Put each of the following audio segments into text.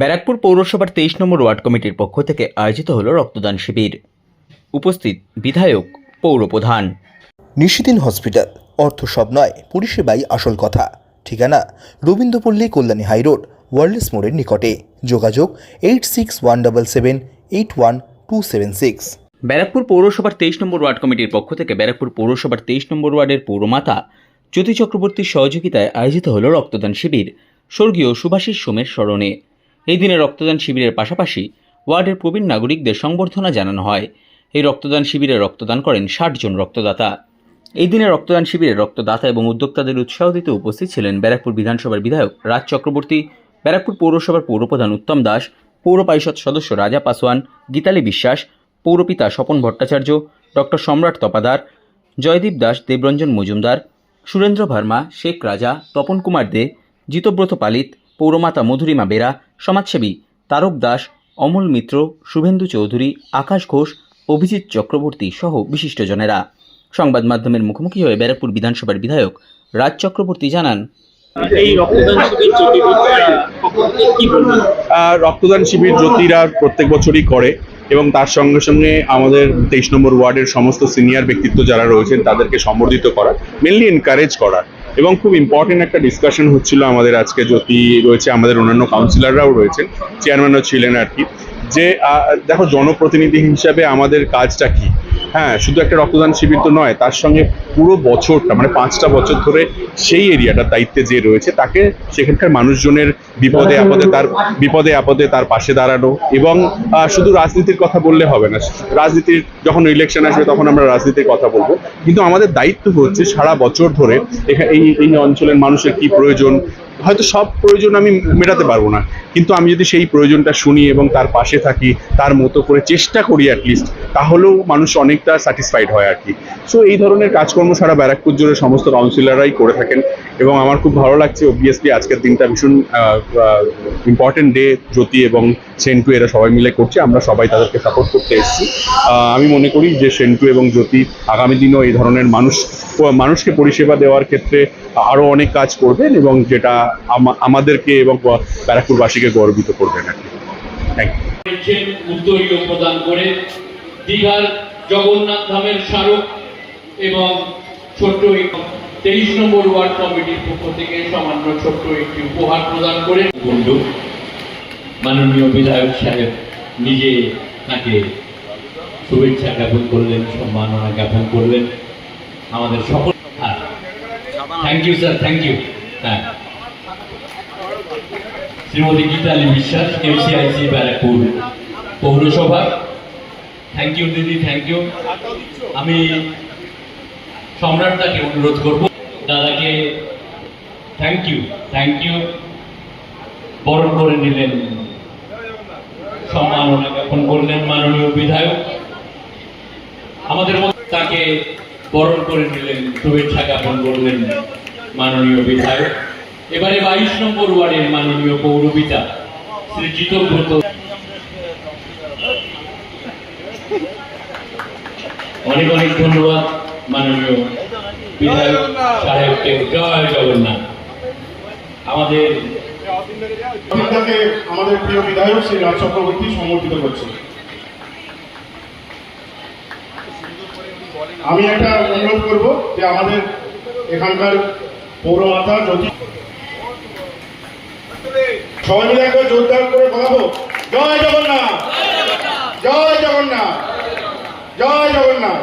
ব্যারাকপুর পৌরসভার তেইশ নম্বর ওয়ার্ড কমিটির পক্ষ থেকে আয়োজিত হলো রক্তদান শিবির। উপস্থিত বিধায়ক পৌরপ্রধান নিশিদিন হসপিটাল অর্থ সব নয় পরিষেবাই আসল কথা। ঠিকানা রবীন্দ্রপল্লী কল্যাণী হাইরোড ওয়ার্ল্ডস মোড়ের নিকটে। যোগাযোগ eight six one double seven eight one two seven six. Barrackpore পৌরসভার তেইশ নম্বর ওয়ার্ড কমিটির পক্ষ থেকে ব্যারাকপুর পৌরসভার তেইশ নম্বর ওয়ার্ডের পৌরমাতা জ্যোতি চক্রবর্তীর সহযোগিতায় আয়োজিত হল রক্তদান শিবির। স্বর্গীয় সুভাষিস সোমের স্মরণে। এই দিনে রক্তদান শিবিরের পাশাপাশি ওয়ার্ডের প্রবীণ নাগরিকদের সংবর্ধনা জানানো হয়। এই রক্তদান শিবিরে রক্তদান করেন ষাট জন রক্তদাতা। এই দিনে রক্তদান শিবিরে রক্তদাতা এবং উদ্যোক্তাদের উৎসাহ দিতে উপস্থিত ছিলেন ব্যারাকপুর বিধানসভার বিধায়ক রাজ চক্রবর্তী, ব্যারাকপুর পৌরসভার পৌরপ্রধান উত্তম দাস, পৌর পরিষদ সদস্য রাজা পাসওয়ান, গীতালি বিশ্বাস পৌরপিতা স্বপন ভট্টাচার্য, ডক্টর সম্রাট তপাদার, জয়দীপ দাস, দেবরঞ্জন মজুমদার, সুরেন্দ্র ভার্মা, শেখ রাজা, তপন কুমার দে, জিতব্রত পালিত পৌরমাতা মধুরিমা বেরা সমাজসেবী তারক দাস অমল মিত্র শুভেন্দু চৌধুরী আকাশ ঘোষ অভিজিৎ চক্রবর্তী সহ বিশিষ্টজনেরা। সংবাদ মাধ্যমের মুখোমুখি হয়ে ব্যারাকপুর বিধানসভার বিধায়ক রাজ চক্রবর্তী জানান এই রক্তদান রক্তদান শিবির জ্যোতিরা প্রত্যেক বছরই করে এবং তার সঙ্গে সঙ্গে আমাদের তেইশ নম্বর ওয়ার্ডের সমস্ত সিনিয়র ব্যক্তিত্ব যারা রয়েছেন তাদেরকে সম্বর্ধিত করা মেনলি এনকারেজ করা এবং খুব ইম্পর্টেন্ট একটা ডিসকাশন হচ্ছিল আমাদের আজকে জ্যোতি রয়েছে আমাদের অন্যান্য কাউন্সিলাররাও রয়েছেন চেয়ারম্যানও ছিলেন আর কি, যে দেখো, জনপ্রতিনিধি হিসাবে আমাদের কাজটা কি? হ্যাঁ শুধু একটা রক্তদান শিবির তো নয় তার সঙ্গে পুরো বছরটা মানে পাঁচটা বছর ধরে সেই এরিয়াটার দায়িত্বে যে রয়েছে তাকে সেখানকার মানুষজনের বিপদে আপদে তার বিপদে আপদে তার পাশে দাঁড়ানো এবং শুধু রাজনীতির কথা বললে হবে না রাজনীতির যখন ইলেকশন আসবে তখন আমরা রাজনীতির কথা বলব। কিন্তু আমাদের দায়িত্ব হচ্ছে সারা বছর ধরে এই এই অঞ্চলের মানুষের কি প্রয়োজন হয়তো সব প্রয়োজন আমি মেটাতে পারব না। কিন্তু আমি যদি সেই প্রয়োজনটা শুনি এবং তার পাশে থাকি, তার মতো করে চেষ্টা করি অ্যাটলিস্ট তাহলেও মানুষ অনেকটা স্যাটিসফাইড হয় আর কি। সো এই ধরনের কাজকর্ম সারা ব্যারাকপুর জুড়ে সমস্ত কাউন্সিলাররাই করে থাকেন এবং আমার খুব ভালো লাগছে অবভিয়াসলি আজকের দিনটা ভীষণ ইম্পর্টেন্ট ডে জ্যোতি এবং সেন্টু এরা সবাই মিলে করছে আমরা সবাই তাদেরকে সাপোর্ট করতে এসেছি। আমি মনে করি যে সেন্টু এবং জ্যোতি আগামী দিনেও এই ধরনের মানুষ মানুষকে পরিষেবা দেওয়ার ক্ষেত্রে আরও অনেক কাজ করবেন এবং যেটা আমাদেরকে এবং ব্যারাকপুরবাসীকে গর্বিত করবেন আর কি থ্যাংক ইউ প্রদান করে দীঘার জগন্নাথ ধামের স্মারক এবং ছোট্ট তেইশ নম্বর ওয়ার্ড কমিটির পক্ষ থেকে সামান্য ছোট্ট একটি উপহার প্রদান করে। বন্ধু মাননীয় বিধায়ক সাহেব নিজে তাকে শুভেচ্ছা জ্ঞাপন করলেন সম্মাননা জ্ঞাপন করলেন। আমাদের সকল thank you sir thank you হ্যাঁ। শ্রীমতী গীতালি বিশ্বাস এমসিআইসি ব্যারাকপুর পৌরসভা। থ্যাংক ইউ দিদি থ্যাংক ইউ আমি সম্রাটদাকে অনুরোধ করব দাদাকে থ্যাংক ইউ থ্যাংক ইউ বরণ করে নিলেন সম্মাননা জ্ঞাপন করলেন মাননীয় বিধায়ক। আমাদের মধ্যে তাকে বরণ করে নিলেন, শুভেচ্ছা জ্ঞাপন করলেন মাননীয় বিধায়ক। এবারে বাইশ নম্বর ওয়ার্ডের মাননীয় পৌরপিতা শ্রী জিতব্রত অনেক অনেক ধন্যবাদ মাননীয় বিধায়ক সাহেবকে। জয় জগন্নাথ। আমাদের আমাদের প্রিয় বিধায়ক শ্রী রাজ চক্রবর্তী সমর্পিত করছে। আমি একটা অনুরোধ করব যে আমাদের এখানকার পৌরমাতা জ্যোতি সবাই মিলে একবার জোরদার করে বলাবো। জয় জগন্নাথ! জয় জগন্নাথ! জয় জগন্নাথ!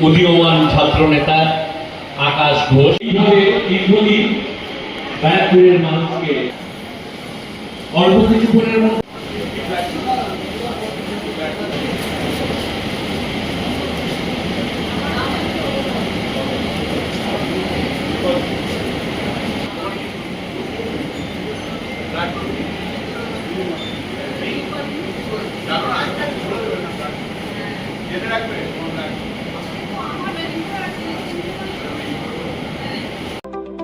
উদীয়মান ছাত্র নেতা আকাশ ঘোষ এইভাবে দীর্ঘদিন ব্যারাকপুরের মানুষকে অল্প কিছুক্ষণের মধ্যে রাখবে